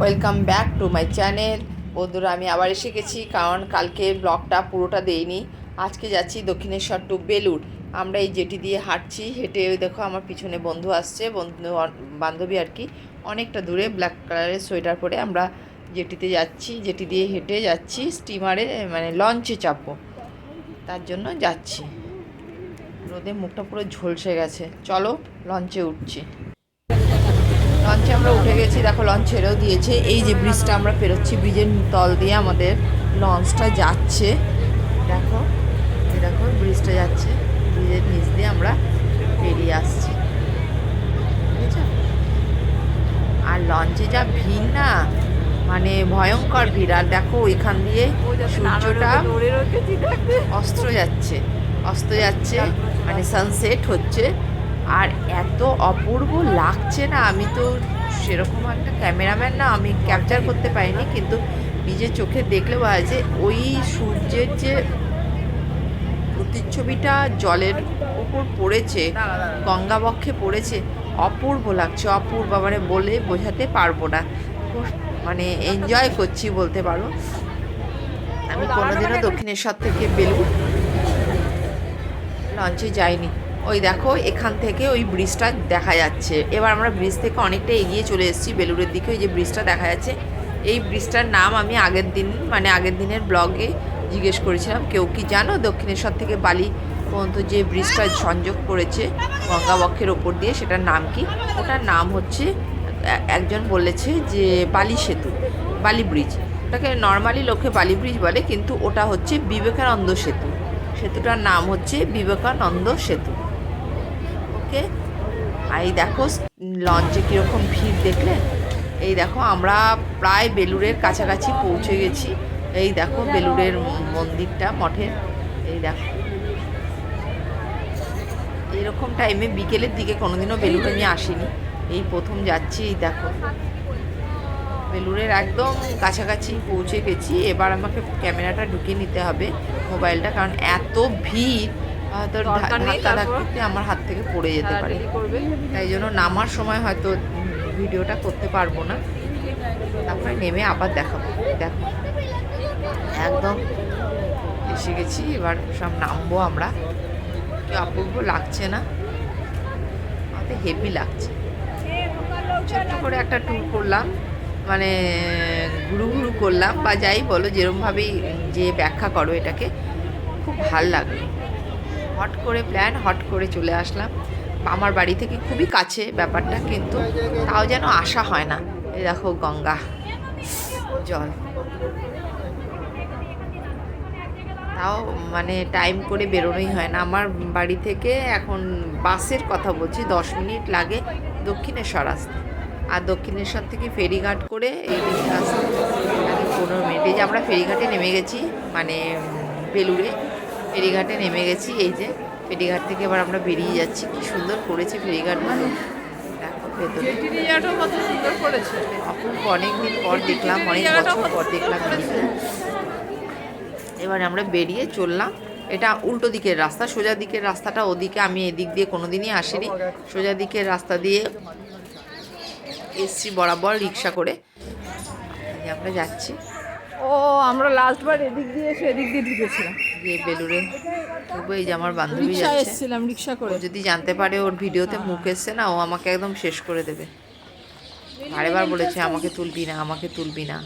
Welcome back to my channel. বন্ধুরা, আমি আবার এসে গেছি, কারণ কালকে ব্লগটা পুরোটা দেইনি। আজকে যাচ্ছি দক্ষিণেশ্বর টু বেলুর আমরা এই জেটি দিয়ে হাঁটছি, হেঁটে ওই দেখো আমার পিছনে বন্ধু আসছে, বন্ধু বান্ধবী আর কি। অনেকটা দূরে ব্ল্যাক কালারের সোয়েটার পরে আমরা জেটিতে যাচ্ছি, জেটি দিয়ে হেঁটে যাচ্ছি স্টিমারে মানে লঞ্চে চাপবো। তার জন্য যাচ্ছি। রোদে মুখটা পুরো ঝলসে গেছে। চলো লঞ্চে উঠছি। লঞ্চে আমরা উঠে গেছি, দেখো লঞ্চ ছেড়েও দিয়েছে। এই যে ব্রিজটা আমরা পেরোচ্ছি, ব্রিজের তল দিয়ে আমাদের লঞ্চটা যাচ্ছে। দেখো দেখো ব্রিজটা যাচ্ছে, ব্রিজের নিচ দিয়ে আমরা পেরিয়ে আসছি। আর লঞ্চে যা ভিড় না মানে ভয়ঙ্কর ভিড়। আর দেখো ওইখান দিয়ে সূর্যটা অস্ত্র যাচ্ছে, অস্ত যাচ্ছে মানে সানসেট হচ্ছে। আর এত অপূর্ব লাগছে না, আমি তো সেরকম একটা ক্যামেরাম্যান না, আমি ক্যাপচার করতে পারিনি, কিন্তু নিজের চোখে দেখলে বোঝা যায় ওই সূর্যের যে প্রতিচ্ছবিটা জলের উপর পড়েছে, গঙ্গাবক্ষে পড়েছে, অপূর্ব লাগছে, অপূর্ব মানে বলে বোঝাতে পারব না। মানে এনজয় করছি বলতে পারো। আমি কোনোদিনও দক্ষিণেশ্বর থেকে বেলুর লঞ্চে যাইনি। ওই দেখো, এখান থেকে ওই ব্রিজটা দেখা যাচ্ছে। এবার আমরা ব্রিজ থেকে অনেকটা এগিয়ে চলে এসেছি বেলুরের দিকে, ওই যে ব্রিজটা দেখা যাচ্ছে। এই ব্রিজটার নাম আমি আগের দিন মানে আগের দিনের ব্লগে জিজ্ঞেস করেছিলাম, কেউ কি জানো? দক্ষিণেশ্বর থেকে বালি পর্যন্ত যে ব্রিজটা সংযোগ করেছে গঙ্গাবক্ষের ওপর দিয়ে, সেটার নাম কি? ওটার নাম হচ্ছে একজন বলেছে যে বালি সেতু, বালি ব্রিজ। ওটাকে নর্মালি লোকে বালি ব্রিজ বলে, কিন্তু ওটা হচ্ছে বিবেকানন্দ সেতু। সেতুটার নাম হচ্ছে বিবেকানন্দ সেতু। ওকে। আর এই দেখো, লঞ্চে কীরকম ভিড় দেখলে? এই দেখো, আমরা প্রায় বেলুরের কাছাকাছি পৌঁছে গেছি। এই দেখো বেলুরের মন্দিরটা, মঠের। এই দেখো। এরকম টাইমে বিকেলের দিকে কোনোদিনও বেলুরে আমি আসিনি। এই প্রথম যাচ্ছি, এই দেখো। বেলুরের একদম কাছাকাছি পৌঁছে গেছি। এবার আমাকে ক্যামেরাটা ঢুকিয়ে নিতে হবে মোবাইলটা, কারণ এত ভিড়। ধাক্কা ধাক্কিতে আমার হাত থেকে পড়ে যেতে পারে। তাই জন্য নামার সময় হয়তো ভিডিওটা করতে পারব না। তারপরে নেমে আবার দেখাবো। দেখো। একদম এসে গেছি এবার সব নামবো আমরা। কি অপূর্ব লাগছে না? আমাদের হেভি লাগছে। ছোট্ট করে একটা ট্যুর করলাম। মানে ঘুরু ঘুরু করলাম বা যাই বলো যেরমভাবেই যে ব্যাখ্যা করো এটাকে খুব ভালো লাগল। হট করে প্ল্যান হট করে চলে আসলাম। আমার বাড়ি থেকে খুবই কাছে ব্যাপারটা, কিন্তু তাও যেন আশা হয় না। এই দেখো গঙ্গা, জল। তাও মানে টাইম করে বেরোনোই হয় না। আমার বাড়ি থেকে এখন বাসের কথা বলছি, দশ মিনিট লাগে দক্ষিণেশ্বর আসতে। আর দক্ষিণেশ্বর থেকে ফেরিঘাট করে এই দিকে আসতে। পনেরো মিনিট, এই যে আমরা ফেরিঘাটে নেমে গেছি মানে বেলুড়ে। ফেরিঘাটে নেমে গেছি এই যে ফেরিঘাট থেকে এবার আমরা বেরিয়ে যাচ্ছি। কি সুন্দর করেছে ফেরিঘাট মানে অপূর্ব অনেকদিন পর দেখলাম অনেক বছর পর দেখলাম। এবারে আমরা বেরিয়ে চললাম। এটা উল্টো দিকের রাস্তা সোজা দিকের রাস্তাটা ওদিকে আমি এদিক দিয়ে কোনোদিনই আসিনি। সোজা দিকের রাস্তা দিয়ে এসছি বরাবর রিক্সা করে। এই আমরা যাচ্ছি। ও আমরা লাস্টবার এদিক দিয়ে এসে এদিক দিয়ে ঢুকেছিলাম। গিয়ে বেলুড়ে তবু এই যে আমার বান্ধবী এসেছিলাম রিক্সা করে। যদি জানতে পারে ওর ভিডিওতে মুখ এসছে না ও আমাকে একদম শেষ করে দেবে। বারেবার বলেছে আমাকে তুলবি না আমাকে তুলবি না।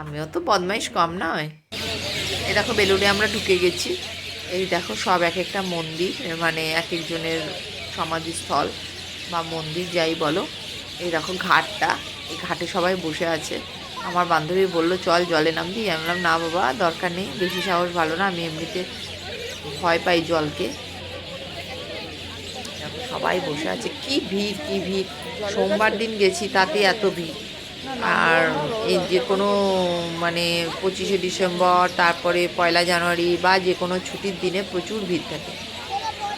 আমিও তো বদমাইশ কম নয়। এই দেখো বেলুড়ে আমরা ঢুকে গেছি। এই দেখো সব এক একটা মন্দির মানে এক একজনের সমাধিস্থল বা মন্দির যাই বলো। এই দেখো ঘাটটা। এই ঘাটে সবাই বসে আছে। আমার বান্ধবী বলল, চল জলে নামবি। আমি বললাম, না বাবা, দরকার নেই, বেশি সাহস ভালো না, আমি এমনিতে ভয় পাই জলকে। সবাই বসে আছে, কি ভিড় কি ভিড়। সোমবার দিন গেছি, তাতে এত ভিড়। আর এই যে কোনো মানে পঁচিশে ডিসেম্বর, তারপরে পয়লা জানুয়ারি বা যে কোনো ছুটির দিনে প্রচুর ভিড় থাকে।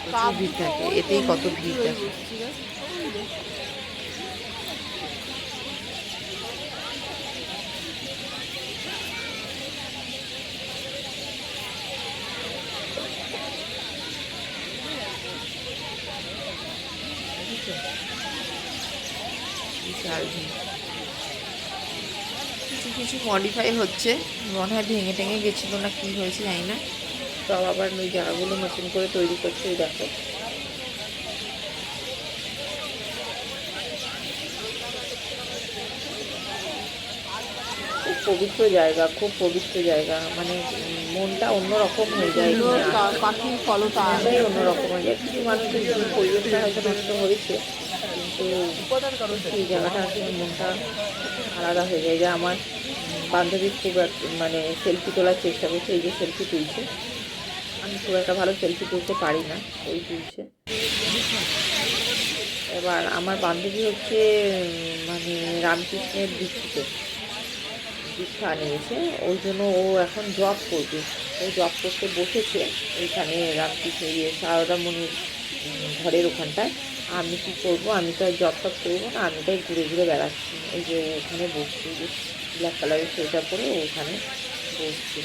প্রচুর ভিড় থাকে, এতেই কত ভিড় থাকে। ভিড় কিছু মডিফাই হচ্ছে। মনে হয় ভেঙে টেঙে গেছিল না কি হয়েছে জানি না। সব আবার ওই জায়গাগুলো নতুন করে তৈরি করছে দেখো। পবিত্র জায়গা খুব পবিত্র জায়গা। মানে মনটা অন্যরকম হয়ে যায়। পাখির মনটাই অন্যরকম হয়ে যায়। কিছু মানুষের পরিবেশটা হয়তো নষ্ট হয়েছে এই জায়গাটা আসলে মনটা আলাদা হয়ে যায়। যে আমার বান্ধবী খুব এক- মানে সেলফি তোলার চেষ্টা করছে, এই যে সেলফি তুলছে। আমি খুব একটা ভালো সেলফি তুলতে পারি না, ওই তুলছে। এবার আমার বান্ধবী হচ্ছে মানে রামকৃষ্ণের দীক্ষিত। দীক্ষা নিয়েছে, ওই জন্য ও এখন জব করবে। ও জব করতে বসেছে এইখানে রামকৃষ্ণ ইয়ে সারদামণির ঘরের ওখানটায়। আমি কি করব? আমি তো জব টব করব না, আমি তাই ঘুরে ঘুরে বেড়াচ্ছি। এই যে ওখানে বসছে ব্ল্যাক কালারের সোয়েটার পরে ওখানে বসছে।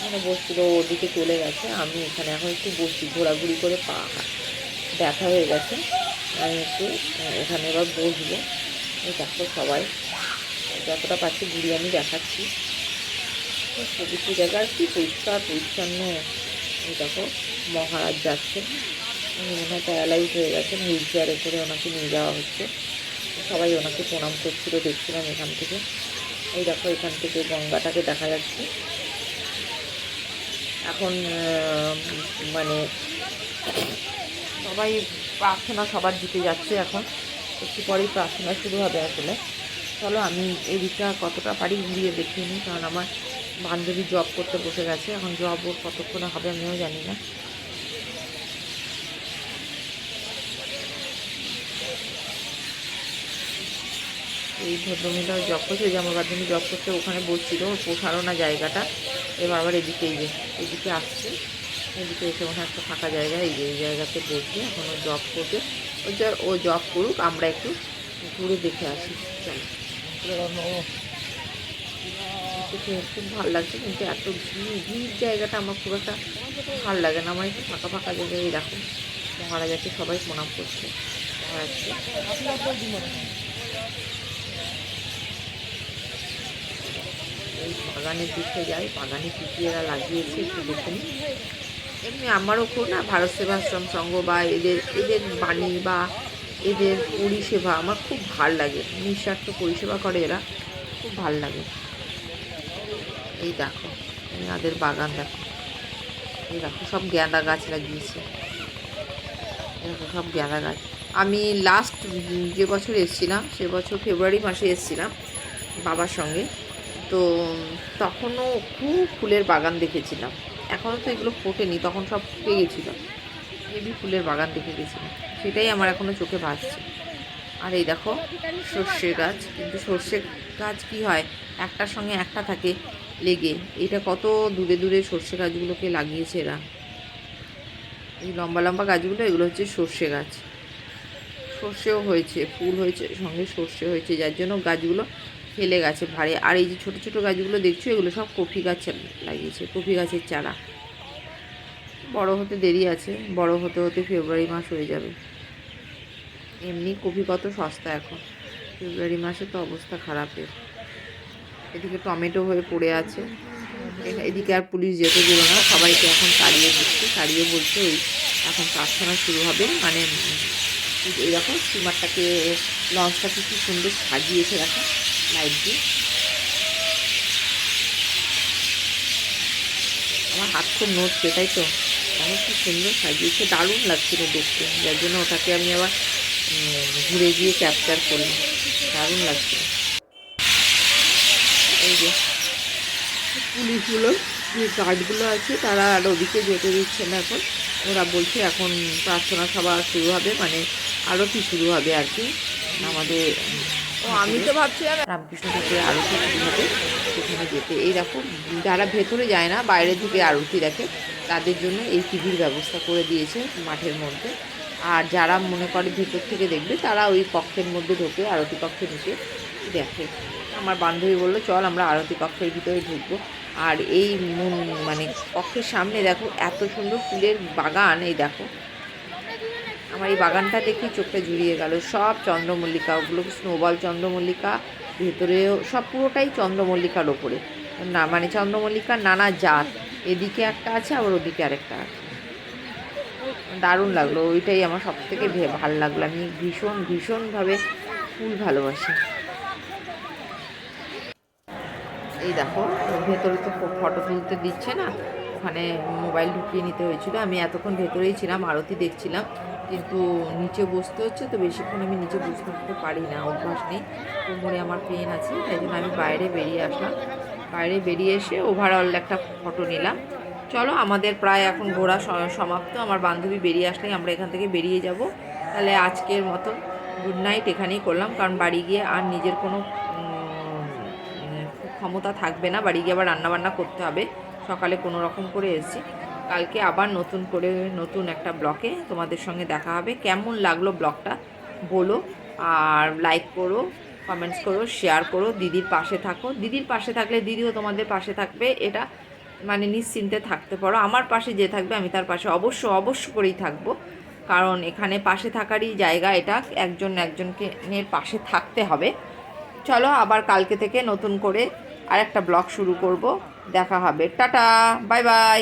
মানে বসছিল ওদিকে চলে গেছে, আমি এখানে এখন একটু বসছি, ঘোরাঘুরি করে পা ব্যথা হয়ে গেছে। আমি একটু এখানে এবার বসবো। দেখো সবাই, যতটা পাচ্ছি ঘুরিয়ে আমি দেখাচ্ছি। পবিত্র জায়গা আর কি পরিষ্কার পরিচ্ছন্ন। এই দেখো, মহারাজ যাচ্ছে উনি মনে হয় প্যারালাইজ হয়ে গেছেন, হুইল চেয়ারে করে ওনাকে নিয়ে যাওয়া হচ্ছে। সবাই ওনাকে প্রণাম করছিল, দেখছিলাম এখান থেকে। এই দেখো, এখান থেকে গঙ্গাটাকে দেখা যাচ্ছে। এখন মানে সবাই প্রার্থনা সবার দিতে যাচ্ছে এখন। একটু পরেই প্রার্থনা শুরু হবে আসলে। চলো, আমি এই দিকটা কতটা পারি ঘুরিয়ে দেখিয়ে নিই, কারণ আমার বান্ধবী জব করতে বসে গেছে। এখন জব ওর কতক্ষণে হবে আমিও জানি না। এই ভদ্রমহিলাও জব করছে যে আমার বান্ধবী জব করতে ওখানে বসছিল, ওর পোষারও না জায়গাটা। এবার আবার এদিকে যে, এদিকে আসছে। এদিকে এসে ওখানে একটা ফাঁকা জায়গা, এই যে, এই জায়গাতে বসবে এখন ও জব করবে। ও ও জব করুক, আমরা একটু ঘুরে দেখে আসি। চলো। দেখে খুব ভালো লাগছে, কিন্তু এত ভিড় ভিড় জায়গাটা আমার খুব একটা ভালো লাগে না। আমার ফাঁকা ফাঁকা জায়গায় এরকম মহারাজাকে সবাই প্রণাম করছে এই বাগানের দিকে যাই, বাগানে কী এরা লাগিয়েছে একটু দেখে নিই। এমনি আমারও খুব না ভারত সেবাশ্রম সংঘ বা এদের এদের বাণী বা এদের পরিষেবা আমার খুব ভালো লাগে। নিঃস্বার্থ পরিষেবা করে এরা, খুব ভালো লাগে। এই দেখো এনাদের বাগান দেখো। এই দেখো, সব গাঁদা গাছ লাগিয়েছে। দেখো, সব গাঁদা গাছ। আমি লাস্ট যে বছর এসেছিলাম, সে বছর ফেব্রুয়ারি মাসে এসেছিলাম বাবার সঙ্গে। তো তখনও খুব ফুলের বাগান দেখেছিলাম। এখনও তো এগুলো ফোটেনি, তখন সব ফুটে গেছিল। হেভি ফুলের বাগান দেখে গেছিলাম। সেটাই আমার এখনও চোখে ভাসছে। আর এই দেখো সর্ষে গাছ। কিন্তু সর্ষে গাছ কি হয়? একটার সঙ্গে একটা থাকে। লেগে। এটা কত দূরে দূরে সর্ষে গাছগুলোকে লাগিয়েছে এরা। এই লম্বা লম্বা গাছগুলো, এগুলো হচ্ছে সর্ষে গাছ। সর্ষেও হয়েছে, ফুল হয়েছে, সঙ্গে সর্ষে হয়েছে, যার জন্য গাছগুলো ফেলে গেছে ভারে। আর এই যে ছোটো ছোটো গাছগুলো দেখছ, এগুলো সব কফি গাছ লাগিয়েছে, কফি গাছের চারা। বড় হতে দেরি আছে, বড় হতে হতে ফেব্রুয়ারি মাস হয়ে যাবে। এমনি কফি কত সস্তা এখন। ফেব্রুয়ারি মাসে তো অবস্থা খারাপের। এদিকে টমেটো হয়ে পড়ে আছে। এদিকে আর পুলিশ যেতে দিল না। সবাইকে এখন তাড়িয়ে দিচ্ছে। তাড়িয়ে বলছে ওই এখন প্রার্থনা শুরু হবে। মানে এই স্টিমারটাকে লঞ্চটাকে কি সুন্দর সাজিয়েছে দেখো লাইট দিয়ে। আমার হাত খুব নড়ছে, তাই তো? আমার খুব সুন্দর সাজিয়েছে। দারুণ লাগছিল দেখতে। যার জন্য ওটাকে আমি আবার ঘুরে গিয়ে ক্যাপচার করলাম। দারুণ লাগছিল। এই যে পুলিশগুলো যে গার্ডগুলো আছে তারা আর ওদিকে যেতে দিচ্ছে না এখন। ওরা বলছে এখন প্রার্থনা সভা শুরু হবে মানে আরতি শুরু হবে আর কি। আমাদের ও আমি তো ভাবছিলাম রামকৃষ্ণ ঠাকুরের আরতি শুরু হবে সেখানে যেতে। এই দেখো যারা ভেতরে যায় না বাইরে থেকে আরতি দেখে তাদের জন্য এই টিভির ব্যবস্থা করে দিয়েছে মাঠের মধ্যে। আর যারা মনে করে ভেতর থেকে দেখবে তারা ওই কক্ষের মধ্যে ঢোকে আরতি কক্ষে ঢুকে দেখে। আমার বান্ধবী বলল, চল আমরা আরতি কক্ষের ভিতরে ঢুকবো। আর এই মানে কক্ষের সামনে দেখো, এত সুন্দর ফুলের বাগান, এই দেখো। আমার এই বাগানটা দেখি চোখটা জুড়িয়ে গেল। সব চন্দ্রমল্লিকা, ওগুলো স্নোবল চন্দ্রমল্লিকা, ভেতরেও সব পুরোটাই চন্দ্রমল্লিকার ওপরে। না মানে চন্দ্রমল্লিকার নানা জাত। এদিকে একটা আছে, আবার ওদিকে আরেকটা আছে। দারুণ লাগল, ওইটাই আমার সব থেকে ভালো লাগল। আমি ভীষণ, ভীষণভাবে ফুল ভালোবাসি। এই দেখো, ভেতরে তো ফটো তুলতে দিচ্ছে না। ওখানে মোবাইল ঢুকিয়ে নিতে হয়েছিল। আমি এতক্ষণ ভেতরেই ছিলাম, আরতি দেখছিলাম। কিন্তু নিচে বসতে হচ্ছে তো বেশিক্ষণ আমি নিচে বসে থাকতে পারি না, অভ্যাস নেই। কোমরে আমার পেন আছে, তাই জন্য আমি বাইরে বেরিয়ে আসলাম। বাইরে বেরিয়ে এসে ওভারঅল একটা ফটো নিলাম। চলো, আমাদের প্রায় এখন ঘোরা সমাপ্ত। আমার বান্ধবী বেরিয়ে আসলেই আমরা এখান থেকে বেরিয়ে যাব। তাহলে আজকের মতো গুড নাইট এখানেই করলাম। কারণ বাড়ি গিয়ে আর নিজের কোনো ক্ষমতা থাকবে না, বাড়ি গিয়ে আবার রান্নাবান্না করতে হবে। সকালে কোনো রকম করে এসেছি। কালকে আবার নতুন করে নতুন একটা ব্লকে তোমাদের সঙ্গে দেখা হবে। কেমন লাগল ব্লগটা বলো, আর লাইক করো কমেন্টস করো শেয়ার করো, দিদির পাশে থাকো। দিদির পাশে থাকলে দিদিও তোমাদের পাশে থাকবে, এটা মানে নিশ্চিন্তে থাকতে পারো। আমার পাশে যে থাকবে, আমি তার পাশে অবশ্য অবশ্য করেই থাকব। কারণ এখানে পাশে থাকারই জায়গা এটা, একজন একজনকে পাশে থাকতে হবে। চলো আবার কালকে থেকে নতুন করে আরেকটা ব্লগ শুরু করব। দেখা হবে। Tata bye bye.